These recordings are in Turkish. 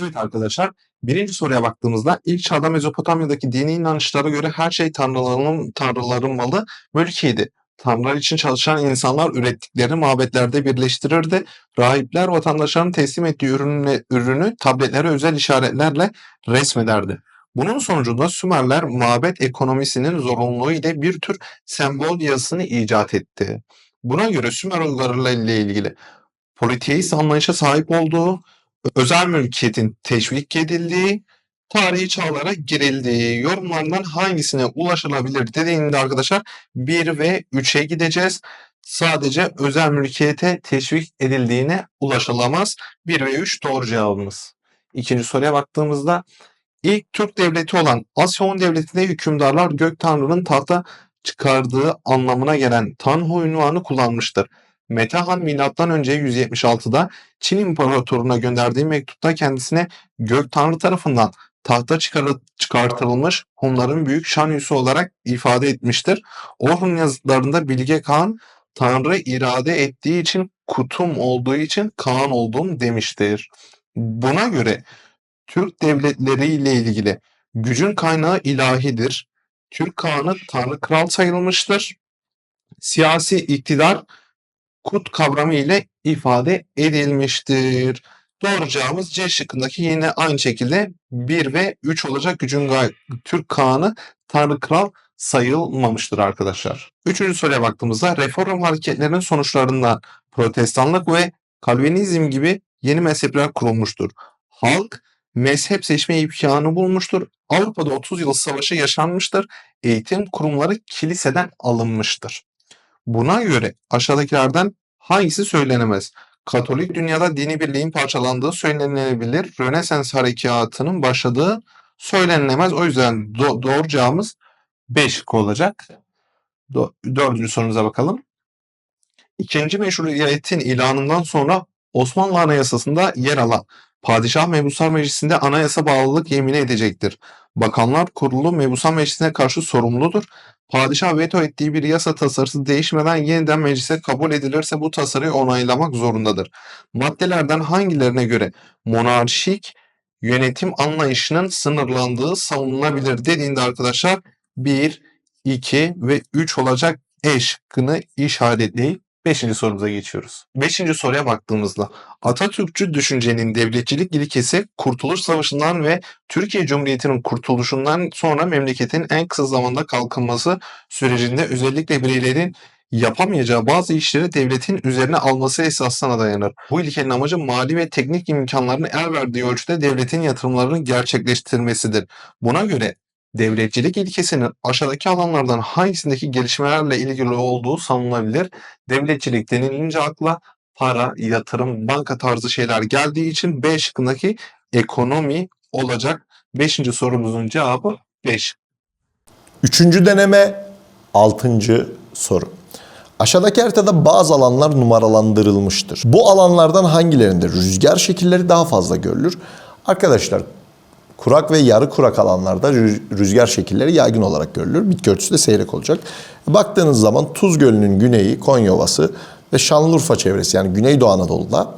Evet arkadaşlar, birinci soruya baktığımızda ilk çağda Mezopotamya'daki dini inanışlara göre her şey tanrıların, tanrıların malı, mülkiydi. Tanrılar için çalışan insanlar ürettiklerini mabetlerde birleştirirdi. Rahipler vatandaşların teslim ettiği ürünü, ürünü tabletlere özel işaretlerle resmederdi. Bunun sonucunda Sümerler mabet ekonomisinin zorunluluğu ile bir tür sembol yazısını icat etti. Buna göre Sümer uygarlığı ile ilgili politeist anlayışa sahip olduğu, özel mülkiyetin teşvik edildiği, tarihi çağlara girildiği yorumlardan hangisine ulaşılabilir dediğinde arkadaşlar 1 ve 3'e gideceğiz. Sadece özel mülkiyete teşvik edildiğine ulaşılamaz. 1 ve 3 doğru cevabımız. İkinci soruya baktığımızda ilk Türk devleti olan Asya Hun Devleti'nde hükümdarlar gök tanrının tahta çıkardığı anlamına gelen Tanhu ünvanı kullanmıştır. Metehan milattan önce 176'da Çin İmparatorluğu'na gönderdiği mektupta kendisine gök tanrı tarafından tahta çıkartılmış Hunların büyük şan üssü olarak ifade etmiştir. Orhun yazıtlarında Bilge Kağan Tanrı irade ettiği için kutum olduğu için Kaan olduğum demiştir. Buna göre Türk devletleri ile ilgili gücün kaynağı ilahidir. Türk Kağan'ı Tanrı Kral sayılmıştır. Siyasi iktidar kut kavramı ile ifade edilmiştir. Doğru cevabımız C şıkkındaki yine aynı şekilde 1 ve 3 olacak gücün Türk Kağan'ı Tanrı Kral sayılmamıştır arkadaşlar. Üçüncü soruya baktığımızda reform hareketlerinin sonuçlarından protestanlık ve Kalvinizm gibi yeni mezhepler kurulmuştur. Halk mezhep seçme imkanı bulmuştur. Avrupa'da 30 yıl savaşı yaşanmıştır. Eğitim kurumları kiliseden alınmıştır. Buna göre aşağıdakilerden hangisi söylenemez? Katolik dünyada dini birliğin parçalandığı söylenebilir. Rönesans harekatının başladığı söylenemez. O yüzden do- doğru cevabımız 5 olacak. Do- dördüncü sorumuza bakalım. İkinci meşruiyetin ilanından sonra Osmanlı Anayasası'nda yer alan Padişah Mebuslar Meclisi'nde anayasa bağlılık yemini edecektir. Bakanlar Kurulu Mebusan Meclisi'ne karşı sorumludur. Padişah veto ettiği bir yasa tasarısı değişmeden yeniden meclise kabul edilirse bu tasarıyı onaylamak zorundadır. Maddelerden hangilerine göre monarşik yönetim anlayışının sınırlandığı savunulabilir dediğinde arkadaşlar 1, 2 ve 3 olacak E şıkkını işaretleyip 5. sorumuza geçiyoruz. 5. soruya baktığımızda Atatürkçü düşüncenin devletçilik ilkesi Kurtuluş Savaşı'ndan ve Türkiye Cumhuriyeti'nin kurtuluşundan sonra memleketin en kısa zamanda kalkınması sürecinde özellikle bireylerin yapamayacağı bazı işleri devletin üzerine alması esasına dayanır. Bu ilkenin amacı mali ve teknik imkanlarını el verdiği ölçüde devletin yatırımlarını gerçekleştirmesidir. Buna göre devletçilik ilkesinin aşağıdaki alanlardan hangisindeki gelişmelerle ilgili olduğu savunulabilir. Devletçilik denilince akla para, yatırım, banka tarzı şeyler geldiği için B şıkkındaki ekonomi olacak. Beşinci sorumuzun cevabı 5. Üçüncü deneme, altıncı soru. Aşağıdaki haritada bazı alanlar numaralandırılmıştır. Bu alanlardan hangilerinde rüzgar şekilleri daha fazla görülür? Arkadaşlar kurak ve yarı kurak alanlarda rüz- rüzgar şekilleri yaygın olarak görülür. Bitki örtüsü de seyrek olacak. Baktığınız zaman Tuz Gölü'nün güneyi, Konya Ovası ve Şanlıurfa çevresi yani Güneydoğu Anadolu'da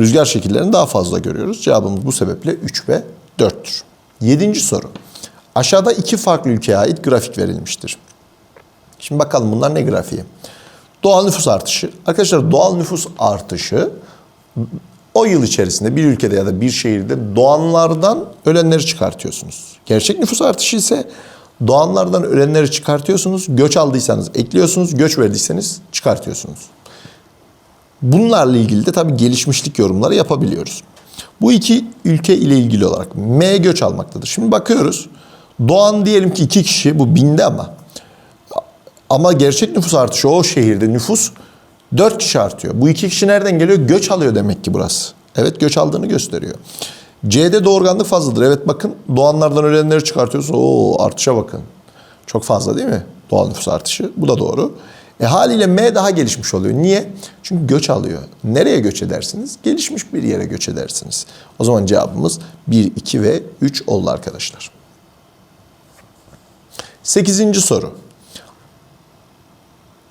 rüzgar şekillerini daha fazla görüyoruz. Cevabımız bu sebeple 3 ve 4'tür. Yedinci soru. Aşağıda iki farklı ülkeye ait grafik verilmiştir. Şimdi bakalım bunlar ne grafiği? Doğal nüfus artışı. Arkadaşlar doğal nüfus artışı o yıl içerisinde bir ülkede ya da bir şehirde doğanlardan ölenleri çıkartıyorsunuz. Gerçek nüfus artışı ise doğanlardan ölenleri çıkartıyorsunuz. Göç aldıysanız ekliyorsunuz, göç verdiyseniz çıkartıyorsunuz. Bunlarla ilgili de tabii gelişmişlik yorumları yapabiliyoruz. Bu iki ülke ile ilgili olarak M göç almaktadır. Şimdi bakıyoruz. Doğan diyelim ki iki kişi bu binde ama. Ama gerçek nüfus artışı o şehirde nüfus 4 kişi artıyor. Bu iki kişi nereden geliyor? Göç alıyor demek ki burası. Evet göç aldığını gösteriyor. C'de doğurganlık fazladır. Evet bakın doğanlardan ölenleri çıkartıyorsun. Oo artışa bakın. Çok fazla değil mi? Doğal nüfus artışı. Bu da doğru. E haliyle M daha gelişmiş oluyor. Niye? Çünkü göç alıyor. Nereye göç edersiniz? Gelişmiş bir yere göç edersiniz. O zaman cevabımız 1, 2 ve 3 oldu arkadaşlar. Sekizinci soru.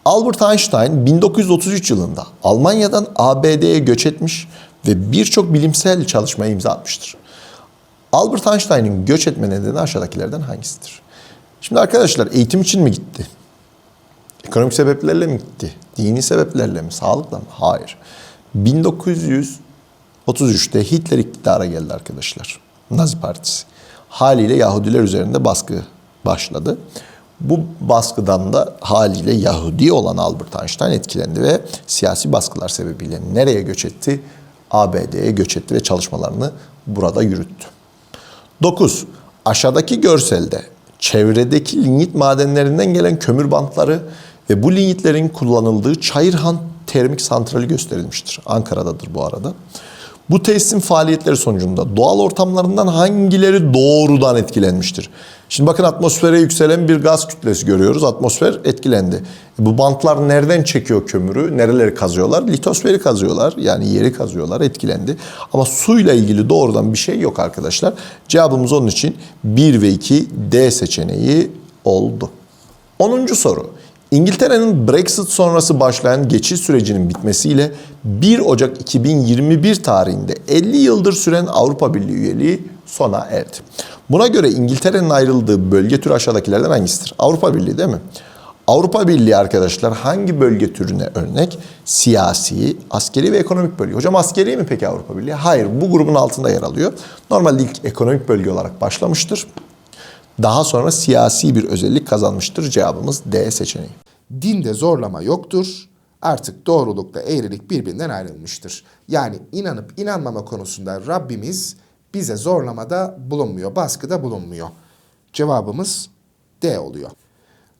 Albert Einstein 1933 yılında Almanya'dan ABD'ye göç etmiş ve birçok bilimsel çalışmaya imza atmıştır. Albert Einstein'ın göç etme nedeni aşağıdakilerden hangisidir? Şimdi arkadaşlar eğitim için mi gitti? Ekonomik sebeplerle mi gitti? Dini sebeplerle mi? Sağlıkla mı? Hayır. 1933'te Hitler iktidara geldi arkadaşlar. Nazi Partisi. Haliyle Yahudiler üzerinde baskı başladı. Bu baskıdan da haliyle Yahudi olan Albert Einstein etkilendi ve siyasi baskılar sebebiyle nereye göç etti? ABD'ye göç etti ve çalışmalarını burada yürüttü. 9. Aşağıdaki görselde çevredeki lignit madenlerinden gelen kömür bantları ve bu lignitlerin kullanıldığı Çayırhan Termik Santrali gösterilmiştir. Ankara'dadır bu arada. Bu tesisin faaliyetleri sonucunda doğal ortamlarından hangileri doğrudan etkilenmiştir? Şimdi bakın atmosfere yükselen bir gaz kütlesi görüyoruz. Atmosfer etkilendi. E bu bantlar nereden çekiyor kömürü? Nereleri kazıyorlar? Litosferi kazıyorlar. Yani yeri kazıyorlar. Etkilendi. Ama suyla ilgili doğrudan bir şey yok arkadaşlar. Cevabımız onun için 1 ve 2 D seçeneği oldu. 10. soru. İngiltere'nin Brexit sonrası başlayan geçiş sürecinin bitmesiyle 1 Ocak 2021 tarihinde 50 yıldır süren Avrupa Birliği üyeliği sona erdi. Buna göre İngiltere'nin ayrıldığı bölge türü aşağıdakilerden hangisidir? Avrupa Birliği değil mi? Avrupa Birliği arkadaşlar hangi bölge türüne örnek? Siyasi, askeri ve ekonomik bölge. Hocam askeri mi peki Avrupa Birliği? Hayır bu grubun altında yer alıyor. Normalde ilk ekonomik bölge olarak başlamıştır. Daha sonra siyasi bir özellik kazanmıştır. Cevabımız D seçeneği. Dinde zorlama yoktur. Artık doğrulukla eğrilik birbirinden ayrılmıştır. Yani inanıp inanmama konusunda Rabbimiz bize zorlamada bulunmuyor, baskıda bulunmuyor. Cevabımız D oluyor.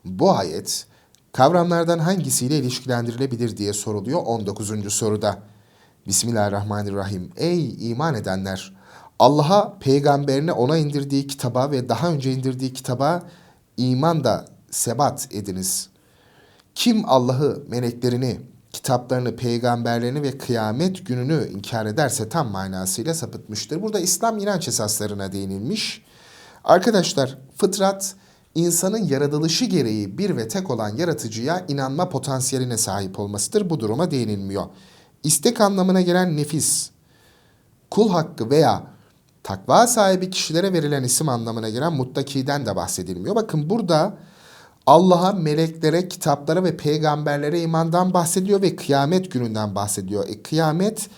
Bu ayet kavramlardan hangisiyle ilişkilendirilebilir diye soruluyor 19. soruda. Bismillahirrahmanirrahim. Ey iman edenler! Allah'a, peygamberine ona indirdiği kitaba ve daha önce indirdiği kitaba iman da sebat ediniz. Kim Allah'ı, meleklerini, kitaplarını, peygamberlerini ve kıyamet gününü inkar ederse tam manasıyla sapıtmıştır. Burada İslam inanç esaslarına değinilmiş. Arkadaşlar fıtrat insanın yaratılışı gereği bir ve tek olan yaratıcıya inanma potansiyeline sahip olmasıdır. Bu duruma değinilmiyor. İstek anlamına gelen nefis, kul hakkı veya takva sahibi kişilere verilen isim anlamına gelen muttakiden de bahsedilmiyor. Bakın burada Allah'a, meleklere, kitaplara ve peygamberlere imandan bahsediyor ve kıyamet gününden bahsediyor. E, kıyamet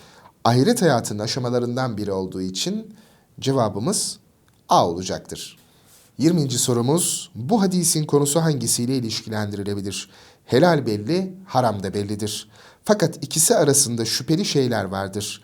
ahiret hayatının aşamalarından biri olduğu için cevabımız A olacaktır. 20. sorumuz bu hadisin konusu hangisiyle ilişkilendirilebilir? Helal belli, haram da bellidir. Fakat ikisi arasında şüpheli şeyler vardır.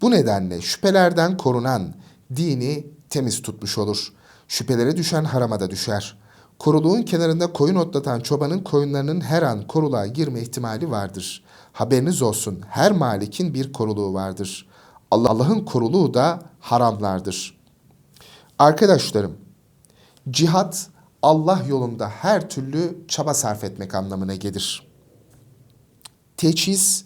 Bu nedenle şüphelerden korunan dini temiz tutmuş olur. Şüphelere düşen harama da düşer. Koruluğun kenarında koyun otlatan çobanın koyunlarının her an koruluğa girme ihtimali vardır. Haberiniz olsun her malikin bir koruluğu vardır. Allah'ın koruluğu da haramlardır. Arkadaşlarım, cihat Allah yolunda her türlü çaba sarf etmek anlamına gelir. Teçhiz,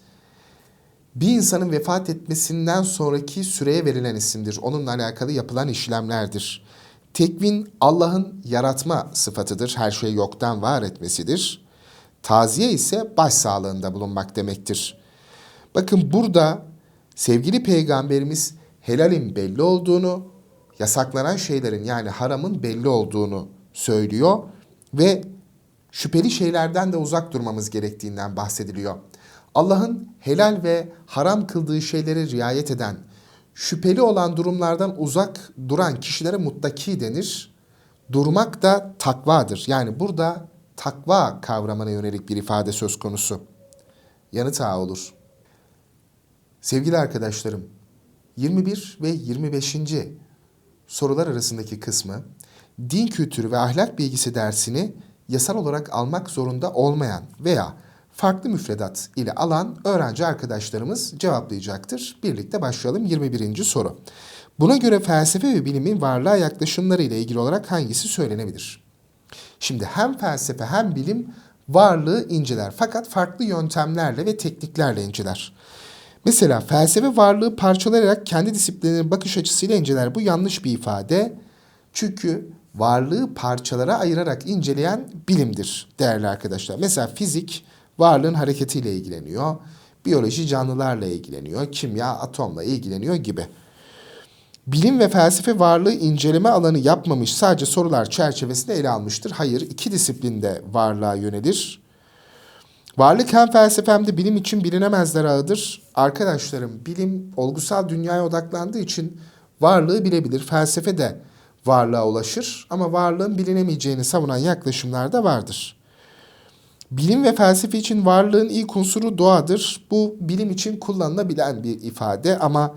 bir insanın vefat etmesinden sonraki süreye verilen isimdir. Onunla alakalı yapılan işlemlerdir. Tekvin Allah'ın yaratma sıfatıdır. Her şeyi yoktan var etmesidir. Taziye ise baş sağlığında bulunmak demektir. Bakın burada sevgili peygamberimiz helalin belli olduğunu, yasaklanan şeylerin yani haramın belli olduğunu söylüyor ve şüpheli şeylerden de uzak durmamız gerektiğinden bahsediliyor. Allah'ın helal ve haram kıldığı şeyleri riayet eden, şüpheli olan durumlardan uzak duran kişilere muttaki denir. Durmak da takvadır. Yani burada takva kavramına yönelik bir ifade söz konusu. Yanıt A olur. Sevgili arkadaşlarım, 21 ve 25. sorular arasındaki kısmı din kültürü ve ahlak bilgisi dersini yasal olarak almak zorunda olmayan veya farklı müfredat ile alan öğrenci arkadaşlarımız cevaplayacaktır. Birlikte başlayalım 21. soru. Buna göre felsefe ve bilimin varlığa yaklaşımları ile ilgili olarak hangisi söylenebilir? Şimdi hem felsefe hem bilim varlığı inceler fakat farklı yöntemlerle ve tekniklerle inceler. Mesela felsefe varlığı parçalayarak kendi disiplininin bakış açısıyla inceler. Bu yanlış bir ifade. Çünkü varlığı parçalara ayırarak inceleyen bilimdir değerli arkadaşlar. Mesela fizik varlığın hareketiyle ilgileniyor. Biyoloji canlılarla ilgileniyor, kimya atomla ilgileniyor gibi. Bilim ve felsefe varlığı inceleme alanı yapmamış sadece sorular çerçevesinde ele almıştır. Hayır, iki disiplinde varlığa yönelir. Varlık hem felsefe hem de bilim için bilinemezler ağıdır. Arkadaşlarım bilim olgusal dünyaya odaklandığı için varlığı bilebilir. Felsefe de varlığa ulaşır ama varlığın bilinemeyeceğini savunan yaklaşımlar da vardır. Bilim ve felsefe için varlığın ilk unsuru doğadır. Bu bilim için kullanılabilen bir ifade ama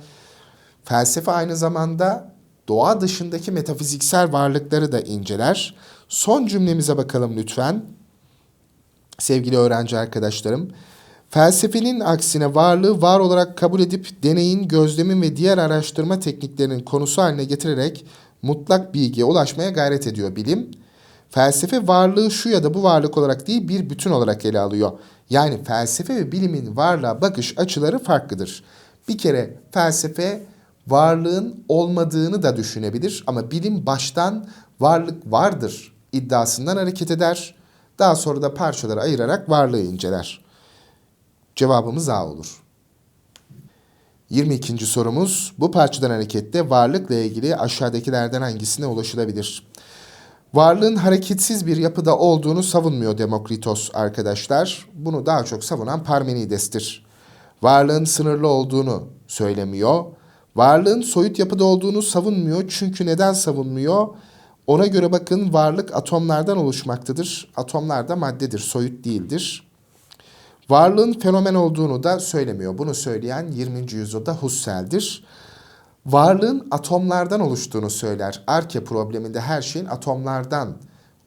felsefe aynı zamanda doğa dışındaki metafiziksel varlıkları da inceler. Son cümlemize bakalım lütfen sevgili öğrenci arkadaşlarım. Felsefenin aksine varlığı var olarak kabul edip deneyin, gözlemin ve diğer araştırma tekniklerinin konusu haline getirerek mutlak bilgiye ulaşmaya gayret ediyor bilim. Felsefe varlığı şu ya da bu varlık olarak değil bir bütün olarak ele alıyor. Yani felsefe ve bilimin varlığa bakış açıları farklıdır. Bir kere felsefe varlığın olmadığını da düşünebilir ama bilim baştan varlık vardır iddiasından hareket eder. Daha sonra da parçalara ayırarak varlığı inceler. Cevabımız A olur. 22. sorumuz bu parçadan hareketle varlıkla ilgili aşağıdakilerden hangisine ulaşılabilir? Varlığın hareketsiz bir yapıda olduğunu savunmuyor Demokritos arkadaşlar. Bunu daha çok savunan Parmenides'tir. Varlığın sınırlı olduğunu söylemiyor. Varlığın soyut yapıda olduğunu savunmuyor. Çünkü neden savunmuyor? Ona göre bakın varlık atomlardan oluşmaktadır. Atomlar da maddedir, soyut değildir. Varlığın fenomen olduğunu da söylemiyor. Bunu söyleyen 20. yüzyılda Husserl'dir. Varlığın atomlardan oluştuğunu söyler. Arke probleminde her şeyin atomlardan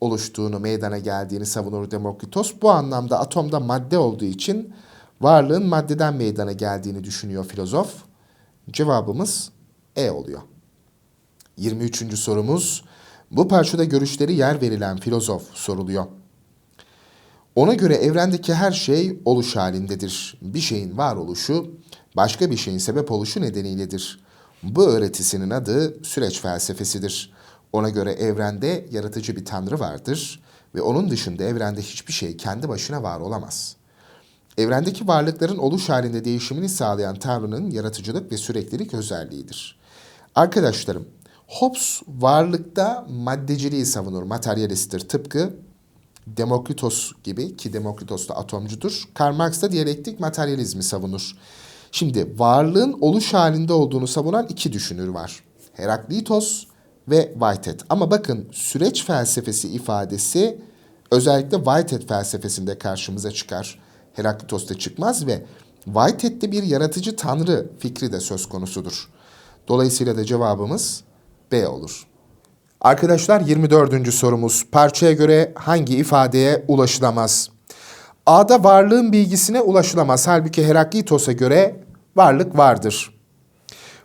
oluştuğunu, meydana geldiğini savunur Demokritos. Bu anlamda atomda madde olduğu için varlığın maddeden meydana geldiğini düşünüyor filozof. Cevabımız E oluyor. 23. sorumuz bu parçada görüşleri yer verilen filozof soruluyor. Ona göre evrendeki her şey oluş halindedir. Bir şeyin varoluşu başka bir şeyin sebep oluşu nedeniyledir. Bu öğretisinin adı süreç felsefesidir. Ona göre evrende yaratıcı bir tanrı vardır ve onun dışında evrende hiçbir şey kendi başına var olamaz. Evrendeki varlıkların oluş halinde değişimini sağlayan tanrının yaratıcılık ve süreklilik özelliğidir. Arkadaşlarım, Hobbes varlıkta maddeciliği savunur, materyalisttir. Tıpkı Demokritos gibi ki Demokritos da atomcudur. Karl Marx da diyalektik materyalizmi savunur. Şimdi varlığın oluş halinde olduğunu savunan iki düşünür var. Heraklitos ve Whitehead. Ama bakın süreç felsefesi ifadesi özellikle Whitehead felsefesinde karşımıza çıkar. Heraklitos'ta çıkmaz ve Whitehead'de bir yaratıcı tanrı fikri de söz konusudur. Dolayısıyla da cevabımız B olur. Arkadaşlar 24. sorumuz. Parçaya göre hangi ifadeye ulaşılamaz? A'da varlığın bilgisine ulaşılamaz. Halbuki Heraklitos'a göre varlık vardır.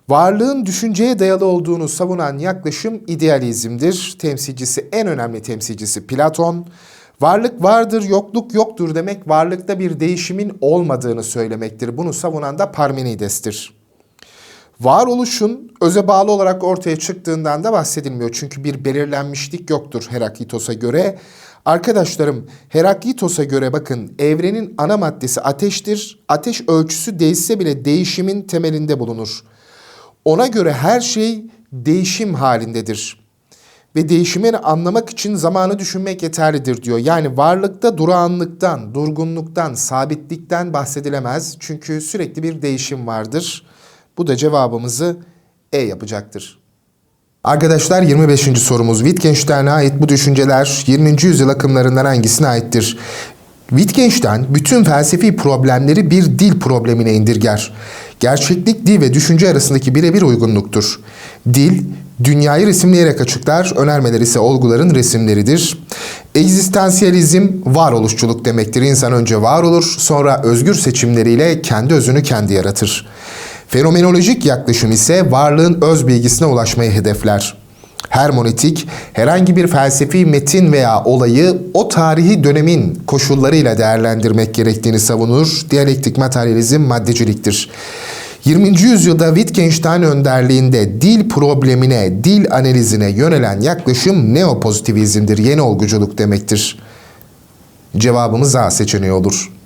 Varlığın düşünceye dayalı olduğunu savunan yaklaşım idealizmdir. Temsilcisi en önemli temsilcisi Platon. Varlık vardır, yokluk yoktur demek varlıkta bir değişimin olmadığını söylemektir. Bunu savunan da Parmenides'tir. Varoluşun öze bağlı olarak ortaya çıktığından da bahsedilmiyor. Çünkü bir belirlenmişlik yoktur Heraklitos'a göre. Arkadaşlarım Heraklitos'a göre bakın evrenin ana maddesi ateştir. Ateş ölçüsü değişse bile değişimin temelinde bulunur. Ona göre her şey değişim halindedir. Ve değişimini anlamak için zamanı düşünmek yeterlidir diyor. Yani varlıkta durağanlıktan, durgunluktan, sabitlikten bahsedilemez. Çünkü sürekli bir değişim vardır. Bu da cevabımızı E yapacaktır. Arkadaşlar 25. sorumuz Wittgenstein'e ait bu düşünceler 20. yüzyıl akımlarından hangisine aittir? Wittgenstein bütün felsefi problemleri bir dil problemine indirger. Gerçeklik, dil ve düşünce arasındaki birebir uygunluktur. Dil, dünyayı resimleyerek açıklar, önermeler ise olguların resimleridir. Egzistansiyalizm, varoluşçuluk demektir. İnsan önce var olur, sonra özgür seçimleriyle kendi özünü kendi yaratır. Fenomenolojik yaklaşım ise varlığın öz bilgisine ulaşmayı hedefler. Hermonetik, herhangi bir felsefi metin veya olayı o tarihi dönemin koşullarıyla değerlendirmek gerektiğini savunur. Diyalektik materyalizm maddeciliktir. 20. yüzyılda Wittgenstein önderliğinde dil problemine, dil analizine yönelen yaklaşım neopozitivizmdir, yeni olguculuk demektir. Cevabımız A seçeneği olur.